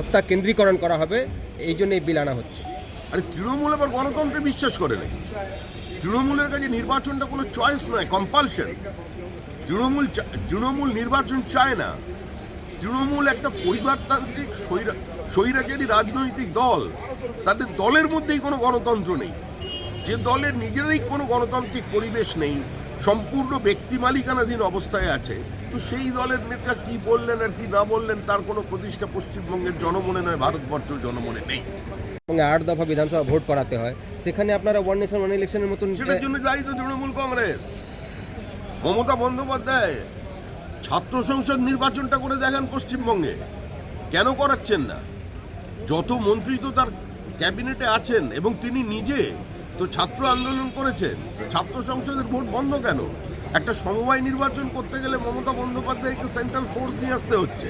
সত্তা কেন্দ্রীকরণ করা হবে, এই জন্য এই বিল আনা হচ্ছে। আরে তৃণমূল আবার গণতন্ত্রে বিশ্বাস করে নাকি তৃণমূলের কাছে নির্বাচনটা কোনো চয়েস নয় কম্পালশন তৃণমূল তৃণমূল নির্বাচন চায় না। তৃণমূল একটা পরিবারতান্ত্রিক স্বৈরা- স্বৈরাচারী রাজনৈতিক দল। তাদের দলের মধ্যেই কোনো গণতন্ত্র নেই। যে দলের নিজেরই কোনো গণতান্ত্রিক পরিবেশ নেই, সম্পূর্ণ ব্যক্তি মালিকানাধীন অবস্থায় আছে তো সেই দলের নেতা কি বললেন আর কি না বললেন তার কোনো প্রতিষ্ঠা পশ্চিমবঙ্গের জনমনে নয় ভারতবর্ষ জনমনে নেই। এবং আট দফা বিধানসভা ভোট করাতে হয়। সেখানে আপনারা ওয়ান নেশন ওয়ান ইলেকশনের মতন সেটার জন্য দায়ী তো তৃণমূল কংগ্রেস। মমতা বন্দ্যোপাধ্যায় ছাত্র সংসদ নির্বাচনটা করে দেখেন পশ্চিমবঙ্গে। কেন করাচ্ছেন না? যত মন্ত্রী তো তার ক্যাবিনেটে আছেন এবং তিনি নিজে তো ছাত্র আন্দোলন করেছেন। তো ছাত্র সংসদের ভোট বন্ধ কেন? একটা সমবায় নির্বাচন করতে গেলে মমতা বন্দ্যোপাধ্যায়কে সেন্ট্রাল ফোর্স নিয়ে আসতে হচ্ছে।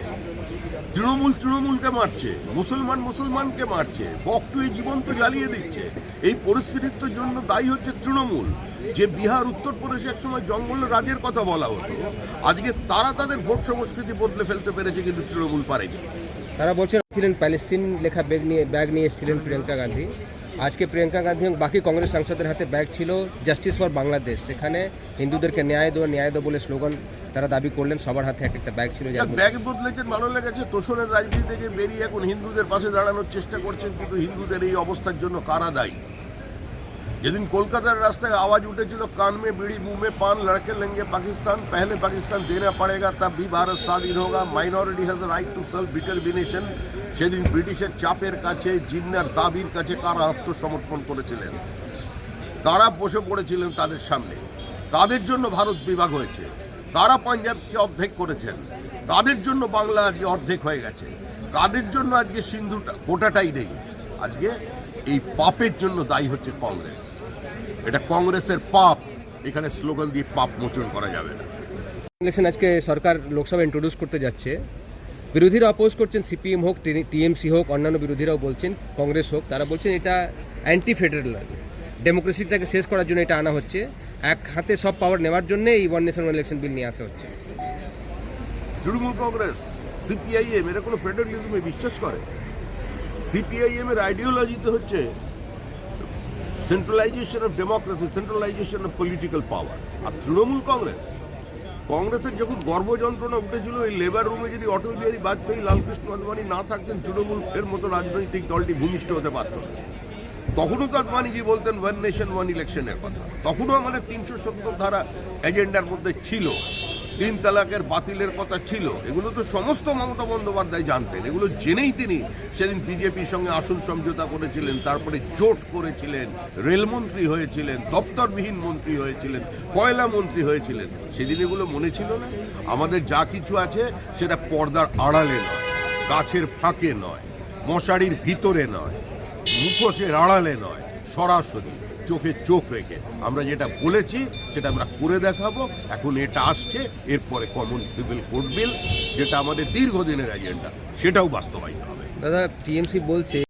তৃণমূল তৃণমূলকে মারছে, মুসলমান মুসলমানকে মারছে বকটুয়ে জীবন্ত জ্বালিয়ে দিচ্ছে। এই পরিস্থিতির জন্য দায়ী হচ্ছে তৃণমূল। যে বিহার, উত্তরপ্রদেশে একসময় জঙ্গল রাজের কথা বলা হতো, আজকে তারা তাদের ভোট সংস্কৃতি বদলে ফেলতে পেরেছে কিন্তু তৃণমূল পারেনি। তারা বলছেন ছিলেন প্যালেস্টিন লেখা ব্যাগ নিয়ে ব্যাগ নিয়ে এসেছিলেন প্রিয়াঙ্কা গান্ধী। আজকে প্রিয়াঙ্কা গান্ধী এবং বাকি কংগ্রেস সাংসদের হাতে ব্যাগ ছিল জাস্টিস ফর বাংলাদেশ। সেখানে হিন্দুদেরকে ন্যায় দেওয়া ন্যায় দেবো বলে স্লোগান তারা দাবি করলেন সবার হাতে এক একটা ব্যাগ ছিল। ব্যাগ বদলেছেন ভালো লেগেছে। তোষণের রাজনীতি থেকে বেরিয়ে এখন হিন্দুদের পাশে দাঁড়ানোর চেষ্টা করছেন কিন্তু হিন্দুদের এই অবস্থার জন্য কারা দায়ী? যেদিন কলকাতার রাস্তায় আওয়াজ উঠেছিল কানমে বিড়ি মুমে পান, লড়কে লেঙ্গে পাকিস্তান, পহলে পাকিস্তান দেনা পড়েগা, তা ভি ভারত স্বাধীন হোগা। Minority has right to self determination সেদিন ব্রিটিশের চাপের কাছে, জিন্নার দাবির কাছে কারা আত্মসমর্পণ করেছিলেন? তারা বসে পড়েছিলেন তাদের সামনে? তাদের জন্য ভারত বিভাগ হয়েছে। তারা পাঞ্জাবকে অর্ধেক করেছেন? তাদের জন্য বাংলা আজকে অর্ধেক হয়ে গেছে। তাদের জন্য আজকে সিন্ধুটা গোটাটাই নেই? আজকে এই পাপের জন্য দায়ী হচ্ছে কংগ্রেস। এটা কংগ্রেসের পাপ এখানে স্লোগান দিয়ে পাপ মোচন করা যাবে না। ইলেকশন আজকে সরকার লোকসভা ইন্ট্রোডিউস করতে যাচ্ছে। বিরোধীরা অপোজ করছেন সিপিএম হোক টিএমসি হোক অন্যান্য বিরোধীরাও বলছেন কংগ্রেস হোক তারা বলছেন এটা অ্যান্টি ফেডারেল ডেমোক্রেসিটাকে শেষ করার জন্য এটা আনা হচ্ছে। এক হাতে সব পাওয়ার নেওয়ার জন্য এই ওয়ান নেশন ইলেকশন বিল নিয়ে আসা হচ্ছে। তৃণমূল কংগ্রেস সিপিআইএম এরা কোনো ফেডারেলিজমে বিশ্বাস করে? সিপিআইএম এর আইডিওলজিতে হচ্ছে centralisation of democracy centralisation of political power আর তৃণমূল কংগ্রেস, কংগ্রেসের যখন গর্ভযন্ত্রণা উঠেছিল, এই লেবার রুমে যদি অটল বিহারী বাজপেয়ী, লালকৃষ্ণ আদবানি না থাকতেন, তৃণমূল এর মতো রাজনৈতিক দলটি ভূমিষ্ঠ হতে পারত তখনও তো আদবানিজি বলতেন ওয়ান নেশন ওয়ান ইলেকশনের কথা। তখনও আমাদের তিনশো সত্তর ধারা এজেন্ডার মধ্যে ছিল। তিন তালাকের বাতিলের কথা ছিল। এগুলো তো সমস্ত মমতা বন্দ্যোপাধ্যায় জানতেন। এগুলো জেনেই তিনি সেদিন বিজেপির সঙ্গে আসন সমঝোতা করেছিলেন, তারপরে জোট করেছিলেন, রেলমন্ত্রী হয়েছিলেন, দপ্তরবিহীন মন্ত্রী হয়েছিলেন কয়লা মন্ত্রী হয়েছিলেন। সেদিন এগুলো মনে ছিল না। আমাদের যা কিছু আছে সেটা পর্দার আড়ালে নয়, গাছের ফাঁকে নয়, মশারির ভিতরে নয়, মুখোশের আড়ালে নয়। সরাসরি চোখে চোখ রেখে। আমরা যেটা বলেছি, সেটা আমরা করে দেখাবো। এখন এটা আসছে, এরপরে কমন সিভিল কোড বিল যেটা আমাদের দীর্ঘদিনের এজেন্ডা সেটাও বাস্তবায়িত হবে। দাদা টিএমসি বলছে